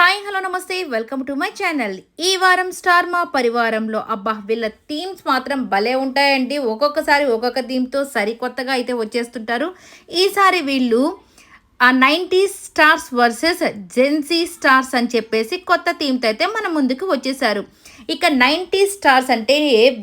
Hi hello నమస్తే. Welcome to my channel. ఈ వారం స్టార్ మా పరివారంలో అబ్బా వీళ్ళ థీమ్స్ మాత్రం భలే ఉంటాయండి. ఒక్కొక్కసారి ఒక్కొక్క థీమ్తో సరికొత్తగా అయితే వచ్చేస్తుంటారు. ఈసారి వీళ్ళు ఆ nineties stars versus Gen Z stars అని చెప్పేసి కొత్త థీమ్తో అయితే మన ముందుకు వచ్చేసారు. ఇక నైంటీ స్టార్స్ అంటే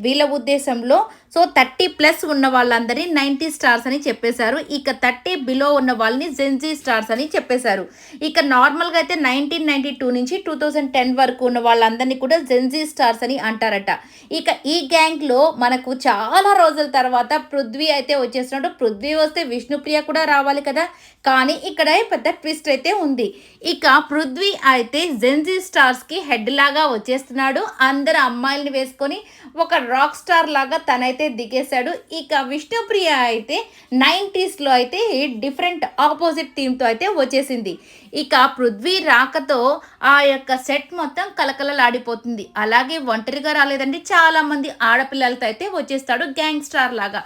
వీళ్ళ ఉద్దేశంలో సో థర్టీ ప్లస్ ఉన్న వాళ్ళందరినీ నైంటీ స్టార్స్ అని చెప్పేశారు. ఇక థర్టీ బిలో ఉన్న వాళ్ళని జెన్జీ స్టార్స్ అని చెప్పేశారు. ఇక నార్మల్గా అయితే నైన్టీన్ నైన్టీ టూ నుంచి టూ థౌజండ్ టెన్ వరకు ఉన్న వాళ్ళందరినీ కూడా జెన్జీ స్టార్స్ అని అంటారట. ఇక ఈ గ్యాంగ్లో మనకు చాలా రోజుల తర్వాత పృథ్వీ అయితే వచ్చేసినట్టు పృథ్వీ వస్తే విష్ణుప్రియ కూడా రావాలి కదా. కానీ ఇక్కడ పెద్ద ట్విస్ట్ అయితే ఉంది. ఇక పృథ్వీ అయితే జెన్జీ స్టార్స్కి హెడ్ లాగా వచ్చేస్తున్నాడు. అందరు అమ్మాయిల్ని వేసుకొని ఒక రాక్ స్టార్ లాగా తనైతే దిగేశాడు. ఇక విష్ణుప్రియ అయితే నైంటీస్లో అయితే డిఫరెంట్ ఆపోజిట్ థీమ్తో అయితే వచ్చేసింది. ఇక పృథ్వీ రాకతో ఆ యొక్క సెట్ మొత్తం కలకలలాడిపోతుంది అలాగే ఒంటరిగా రాలేదండి. చాలామంది ఆడపిల్లలతో అయితే వచ్చేస్తాడు గ్యాంగ్ స్టార్ లాగా.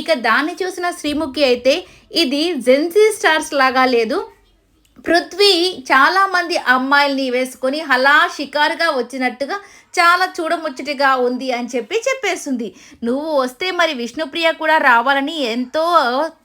ఇక దాన్ని చూసిన శ్రీముఖి అయితే ఇది జెన్సీ స్టార్స్ లాగా లేదు. పృథ్వీ చాలామంది అమ్మాయిల్ని వేసుకొని అలా షికారుగా వచ్చినట్టుగా చాలా చూడముచ్చటిగా ఉంది అని చెప్పి చెప్పేస్తుంది. నువ్వు వస్తే మరి విష్ణుప్రియ కూడా రావాలని ఎంతో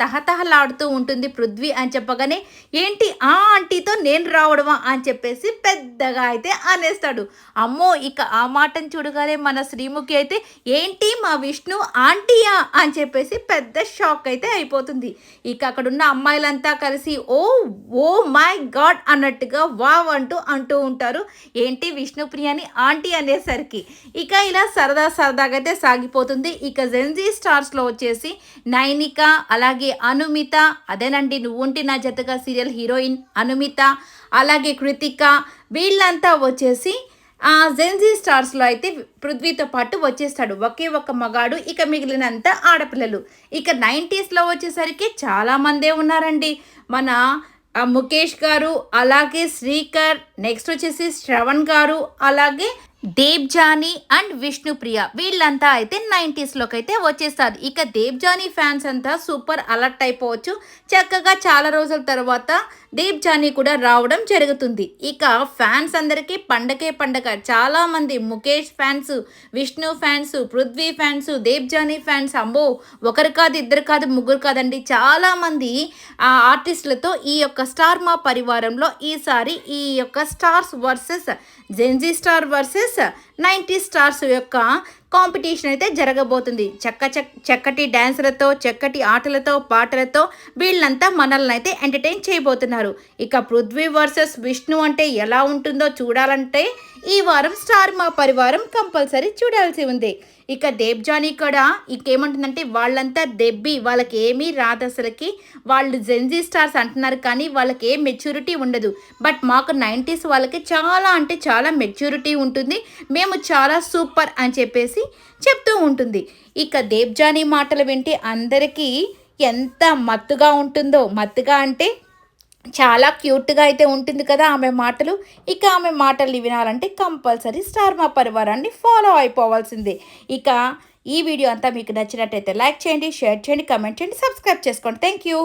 తహతహలాడుతూ ఉంటుంది పృథ్వీ అని చెప్పగానే ఏంటి ఆ ఆంటీతో నేను రావడమా? అని చెప్పేసి పెద్దగా అయితే అనేస్తాడు. అమ్మో ఇక ఆ మాటను చూడగానే మన శ్రీముఖి అయితే ఏంటి మా విష్ణు ఆంటీయా? అని చెప్పేసి పెద్ద షాక్ అయితే అయిపోతుంది. ఇక అక్కడున్న అమ్మాయిలంతా కలిసి ఓ ఓ మై గాడ్ అన్నట్టుగా వావ్ అంటూ అంటూ ఉంటారు. ఏంటి విష్ణుప్రియని ఆంటీ అనేసరికి. ఇక ఇలా సరదా సరదాగా అయితే సాగిపోతుంది. ఇక జెన్జీ స్టార్స్లో వచ్చేసి నైనిక అలాగే అనుమిత అదేనండి నువ్వుంటి నా జతగా సీరియల్ హీరోయిన్ అనుమిత అలాగే కృతిక వీళ్ళంతా వచ్చేసి ఆ జెన్జీ స్టార్స్లో అయితే పృథ్వీతో పాటు వచ్చేస్తాడు. ఒకే ఒక మగాడు ఇక మిగిలినంత ఆడపిల్లలు. ఇక నైంటీస్లో వచ్చేసరికి చాలామందే ఉన్నారండి. మన ముఖేష్ గారు అలాగే శ్రీకర్ నెక్స్ట్ వచ్చేసి శ్రవణ్ గారు అలాగే దేబ్జానీ అండ్ విష్ణుప్రియ వీళ్ళంతా అయితే నైంటీస్లోకి అయితే వచ్చేస్తారు. ఇక దేబ్జానీ ఫ్యాన్స్ అంతా సూపర్ అలర్ట్ అయిపోవచ్చు. చక్కగా చాలా రోజుల తర్వాత దేబ్జానీ కూడా రావడం జరుగుతుంది. ఇక ఫ్యాన్స్ అందరికీ పండగే పండగ. చాలామంది Mukesh fans Vishnu fans Prithvi fans Debjani fans అమ్మో ఒకరు కాదు ఇద్దరు కాదు ముగ్గురు కాదండి. చాలామంది ఆ ఆర్టిస్టులతో ఈ యొక్క స్టార్ మా పరివారంలో ఈసారి ఈ యొక్క stars versus Gen Z star versus cabeça. Ninety stars యొక్క కాంపిటీషన్ అయితే జరగబోతుంది. చక్క చక్కటి డ్యాన్సులతో చక్కటి ఆటలతో పాటలతో వీళ్ళంతా మనల్ని అయితే ఎంటర్టైన్ చేయబోతున్నారు. ఇక పృథ్వీ వర్సెస్ విష్ణు అంటే ఎలా ఉంటుందో చూడాలంటే ఈ వారం స్టార్ మా పరివారం కంపల్సరీ చూడాల్సి ఉంది. ఇక దేబ్జానీ కూడా ఇంకేమంటుందంటే వాళ్ళంతా దెబ్బి వాళ్ళకి ఏమీ రాదు అసలుకి. వాళ్ళు జెన్జీ స్టార్స్ అంటున్నారు కానీ వాళ్ళకి ఏ మెచ్యూరిటీ ఉండదు. బట్ మాకు నైంటీస్ వాళ్ళకి చాలా అంటే చాలా మెచ్యూరిటీ ఉంటుంది. మేము చాలా సూపర్ అని చెప్పేసి చెప్తూ ఉంటుంది. ఇక దేబ్జానీ మాటలు వింటే అందరికీ ఎంత మత్తుగా ఉంటుందో మత్తుగా అంటే చాలా క్యూట్గా అయితే ఉంటుంది కదా ఆమె మాటలు. ఇక ఆమె మాటలు వినాలంటే కంపల్సరీ స్టార్ మా పరివారాన్ని ఫాలో అయిపోవాల్సిందే. ఇక ఈ వీడియో అంతా మీకు నచ్చినట్టయితే లైక్ చేయండి షేర్ చేయండి కమెంట్ చేయండి సబ్స్క్రైబ్ చేసుకోండి. Thank you